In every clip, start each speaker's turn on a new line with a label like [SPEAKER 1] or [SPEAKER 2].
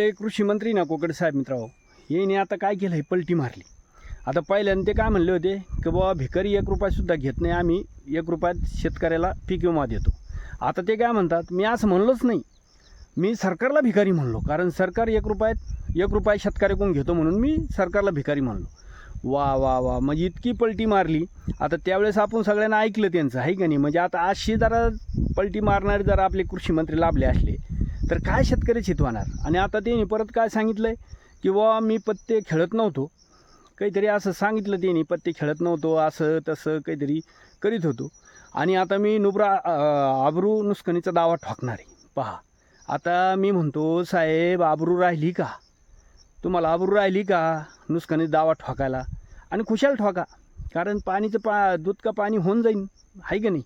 [SPEAKER 1] ते कृषी मंत्री ना कोकड साहेब मित्रांनो. येईने आता काय केलं? आहे पलटी मारली. आता पहिल्यानं ते काय म्हणले होते? की बाबा भिकारी एक रुपयासुद्धा घेत नाही आम्ही एक रुपयात शेतकऱ्याला पीक विमा देतो. आता ते काय म्हणतात? मी असं म्हणलोच नाही. मी सरकारला भिकारी म्हणलो कारण सरकार एक रुपयात एक रुपया शेतकऱ्याकडून घेतो म्हणून मी सरकारला भिकारी म्हणलो. वा वा वा म्हणजे इतकी पलटी मारली. आता त्यावेळेस आपण सगळ्यांना ऐकलं त्यांचं आहे का नाही? म्हणजे आता अशी जरा पलटी मारणारे जर आपले कृषी मंत्री लाभले असले तर काय शेतकरी चितवणार आणि आता त्यांनी परत काय सांगितलं आहे की बुवा मी पत्ते खेळत नव्हतो. काहीतरी असं सांगितलं त्यांनी पत्ते खेळत नव्हतो असं तसं काहीतरी करीत होतो. आणि आता मी नुब्रा आबरू नुसकणीचा दावा ठोकणार आहे. पहा आता मी म्हणतो साहेब आबरू राहिली का? तुम्हाला आबरू राहिली का नुसकणी दावा ठोकायला? आणि खुशाल ठोका कारण पाणीचं पा दूध का पाणी होऊन जाईन आहे का नाही?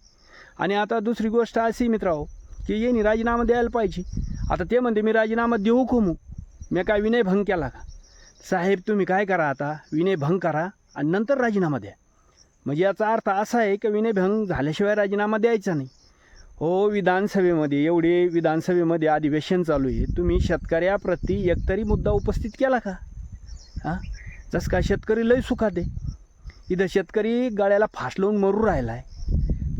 [SPEAKER 1] आणि आता दुसरी गोष्ट अशी मित्रांनो की येणी राजीनामा द्यायला पाहिजे. आता ते म्हणते मी राजीनामा देऊ कोमू मी काय विनयभंग केला का? साहेब तुम्ही काय करा आता? विनयभंग करा आणि नंतर राजीनामा द्या. म्हणजे याचा अर्थ असा आहे की विनयभंग झाल्याशिवाय राजीनामा द्यायचा नाही. हो विधानसभेमध्ये एवढे विधानसभेमध्ये अधिवेशन चालू आहे. तुम्ही शेतकऱ्याप्रती एकतरी मुद्दा उपस्थित केला का? हां? जसं काय शेतकरी लय सुखात आहे. इथं शेतकरी गळ्याला फास लावून मरू राहिला आहे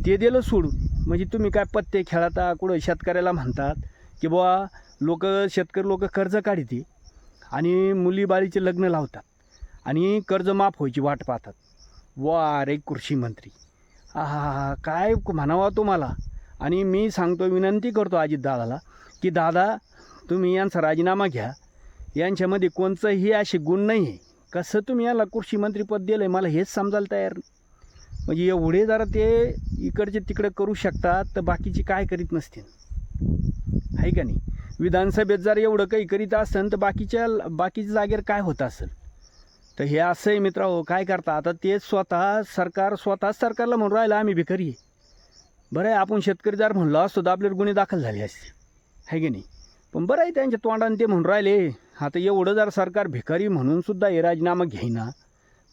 [SPEAKER 1] ते दिलं सोडून. म्हणजे तुम्ही काय पत्ते खेळता कुठं शेतकऱ्याला म्हणतात? की बुवा लोक शेतकरी लोक कर्ज काढते आणि मुलीबाळीचे लग्न लावतात आणि कर्ज माफ व्हायची वाट पाहतात. वा रे कृषी मंत्री. आहा काय म्हणावा तुम्हाला? आणि मी सांगतो विनंती करतो अजितदादाला की दादा तुम्ही यांचा राजीनामा घ्या. यांच्यामध्ये कोणचंही असे गुण नाही आहे कसं तुम्ही याला कृषी मंत्रीपद दिलं आहे मला हेच समजायला तयार नाही. म्हणजे एवढे जरा ते इकडचे तिकडे करू शकतात तर बाकीचे काय करीत नसतील? आहे का नाही? विधानसभेत जर एवढं काही करीत असेल तर बाकीच्या बाकीच्या जागेवर काय होत असेल? तर हे असं आहे मित्रांनो हो, काय करता? आता ते स्वतः सरकार स्वतःच सरकारला म्हणून राहिलं आम्ही भिकारी बरं आहे आपण शेतकरी जर म्हणलो असतो तर आपल्यावर गुन्हे दाखल झाले असते. आहे की नाही? पण बरं आहे त्यांच्या तोंडाने ते म्हणून राहिले. आता एवढं जर सरकार भिकारी म्हणून सुद्धा हे राजीनामा घेईना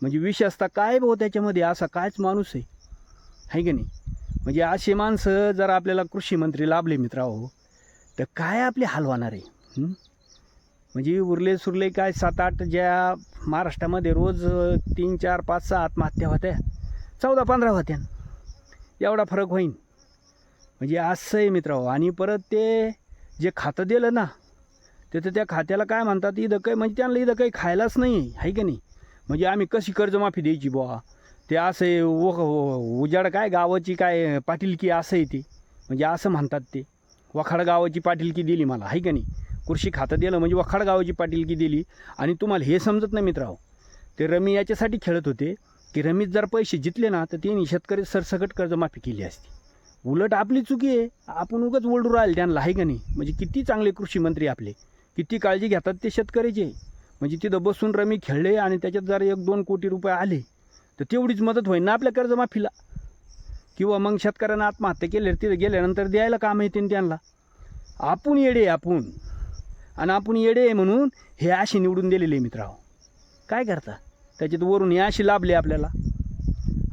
[SPEAKER 1] म्हणजे विषय असता काय भाऊ त्याच्यामध्ये? असा कायच माणूस आहे. आहे की नाही? म्हणजे असे माणसं जर आपल्याला कृषी मंत्री लाभले हो तर काय आपले हाल होणार आहे? म्हणजे उरले सुरले काय सात आठ ज्या महाराष्ट्रामध्ये रोज तीन चार पाच सहा आत्महत्या होत्या चौदा पंधरा होत्या. एवढा फरक होईन. म्हणजे असं आहे मित्र आणि परत ते जे खातं दिलं ना ते तर त्या खात्याला काय म्हणतात इथं काही म्हणजे त्यांना इथं काही खायलाच नाही आहे. की नाही? म्हणजे आम्ही कशी कर्जमाफी द्यायची बुवा? ते असं आहे उजाड काय गावाची काय पाटीलकी असं आहे ते. म्हणजे असं म्हणतात ते. वखाड गावाची पाटीलकी दिली मला आहे का नाही? कृषी खातं दिलं म्हणजे वखाड गावाची पाटीलकी दिली. आणि तुम्हाला हे समजत नाही मित्रांनो ते रमी याच्यासाठी खेळत होते. की रमीत जर पैसे जितले ना तर त्यांनी शेतकरी सरसकट कर्जमाफी केली असती. उलट आपली चुकी आहे. आपण उगाच ओरडू राहिले त्यांना आहे का नाही? म्हणजे किती चांगले कृषी मंत्री आपले. किती काळजी घेतात ते शेतकऱ्याचे. म्हणजे तिथं बसून रमी खेळले आणि त्याच्यात जर एक दोन कोटी रुपये आले. तर तेवढीच मदत होईल ना आपल्या कर्जमाफीला? किंवा मग शेतकऱ्यांना आत्महत्या केली तिथे गेल्यानंतर द्यायला काम येतील त्यांना. आपण येडे आपण. आणि आपण येडे आहे म्हणून हे असे निवडून दिलेले मित्रांनो. काय करता? त्याच्यात वरून हे असे लाभले आपल्याला.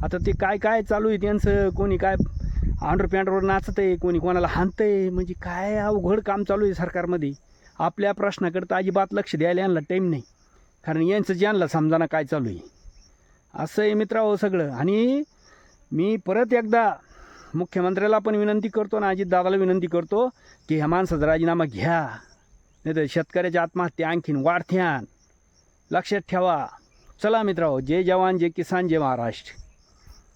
[SPEAKER 1] आता ते काय काय चालू आहे त्यांचं? कोणी काय अंडरपॅन्टवर नाचत आहे कोणी कोणाला हाणतं आहे म्हणजे काय अवघड काम चालू आहे सरकारमध्ये. आपल्या प्रश्नाकडं तर अजिबात लक्ष द्यायला यांना टाईम नाही. कारण यांचं ज्यांना समजाना काय चालू आहे. असं आहे मित्रांनो सगळं. आणि मी परत एकदा मुख्यमंत्र्याला पण विनंती करतो आणि अजितदादाला विनंती करतो की ह्या माणसाचा राजीनामा घ्या. नाही तर शेतकऱ्याच्या आत्महत्या आणखीन वाढत्यान. लक्षात ठेवा. चला मित्रांनो जय जवान जय किसान जय महाराष्ट्र.